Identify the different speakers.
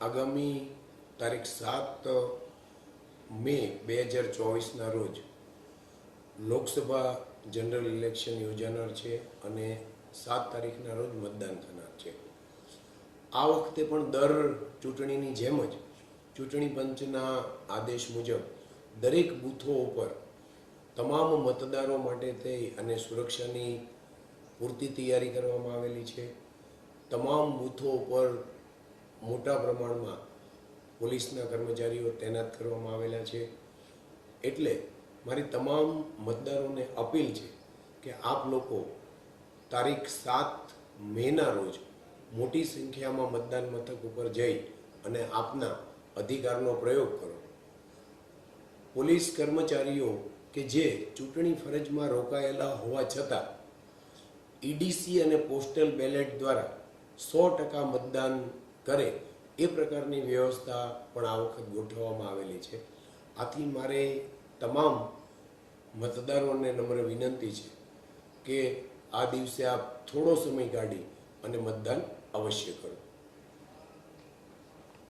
Speaker 1: આગામી તારીખ સાત મે બે હજાર ચોવીસના રોજ લોકસભા જનરલ ઇલેક્શન યોજાનાર છે અને સાત તારીખના રોજ મતદાન થનાર છે. આ વખતે પણ દર ચૂંટણીની જેમ જ ચૂંટણી પંચના આદેશ મુજબ દરેક બૂથો ઉપર તમામ મતદારો માટે થઈ અને સુરક્ષાની પૂરતી તૈયારી કરવામાં આવેલી છે. તમામ બૂથો ઉપર મોટા પ્રમાણમાં પોલીસના કર્મચારીઓ તૈનાત કરવામાં આવેલા છે. એટલે મારી તમામ મતદારોને અપીલ છે કે આપ લોકો તારીખ સાત મેના રોજ મોટી સંખ્યામાં મતદાન મથક ઉપર જઈ અને આપના અધિકારનો પ્રયોગ કરો. પોલીસ કર્મચારીઓ કે જે ચૂંટણી ફરજમાં રોકાયેલા હોવા છતાં ઈડીસી અને પોસ્ટલ બેલેટ દ્વારા સો ટકા મતદાન કરે એ પ્રકારની વ્યવસ્થા પણ આ વખત ગોઠવવામાં આવેલી છે. આથી મારે તમામ મતદારોને નમ્ર વિનંતી છે કે આ દિવસે આપ થોડો સમય કાઢી અને મતદાન અવશ્ય કરો.